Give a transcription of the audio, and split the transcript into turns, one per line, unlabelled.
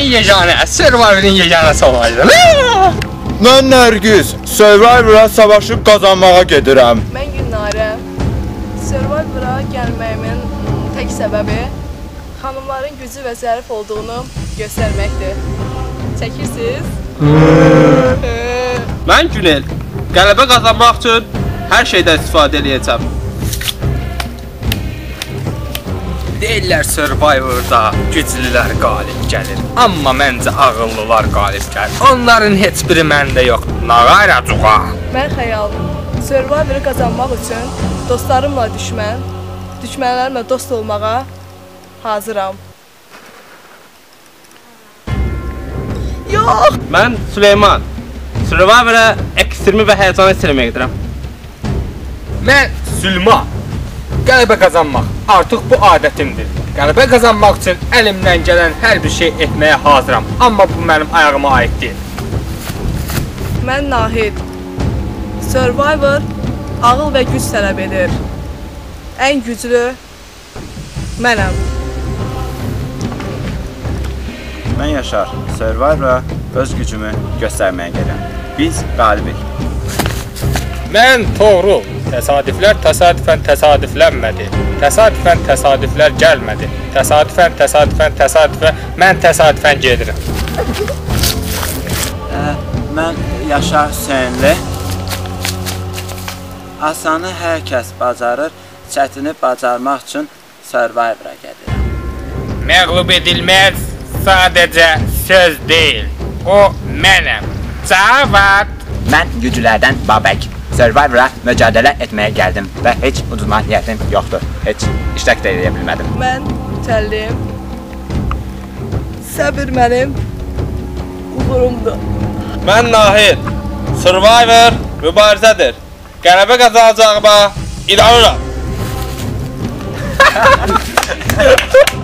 yeganə, Survivor'ın yeganəsi olaydım.
Mən Nərgiz, Survivor-a savaşıb qazanmağa gedirəm.
Mən Gülnarə. Survivor-a gəlməyimin tək səbəbi xanımların gücü və zərif olduğunu göstərməkdir. Çəkirsiniz?
Mən Günel. Qələbə qazanmaq üçün hər şeydən istifadə eləyəcəm.
Deyirlər Survivor'da güclülər qalib gəlir. Amma məncə ağıllılar qalib gəlir. Onların heç biri məndə yox. Nağara cuğa.
Mən xəyal. Survivor-ı qazanmaq üçün dostlarımla düşmən, düşmənlərimlə dost olmağa hazıram. Yox!
Mən Süleyman. Survivor-a ekstremi və həyəcanı istəməyə gedirəm.
Mən Sülma. Qələbə qazanmaq artıq bu adətimdir. Qələbə qazanmaq üçün əlimdən gələn hər bir şey etməyə hazıram. Amma bu mənim ayağıma aid deyil.
Mən Nahid. Survivor ağıl və güc tələb edir. Ən güclü mənəm.
Mən Yaşar, Survivor-a öz gücümü göstərməyə gəlirəm. Biz qalibik.
Mən Toğrul. Təsadüflər təsadüfən təsadüflənmədi. Təsadüfən təsadüflər gəlmədi. Təsadüfən təsadüfən təsadüfən mən təsadüfən gedirəm.
Mən Yaşar Hüseynli. Asanı hər kəs bacarır, çətini bacarmaq üçün Survivor-a gedir.
Məğlub edilməz sadəcə söz deyil. O mənəm. Cavad.
Mən güclərdən Babək. Survivor-a mücadilə etməyə gəldim və heç udma niyyətim yoxdur. Heç iştirak da edə bilmədim.
Mən Mütəllim. Səbir mənim uğurumdur.
Mən Nahid. Survivor mübarizədir. Qələbə qazanacağıma inanıram.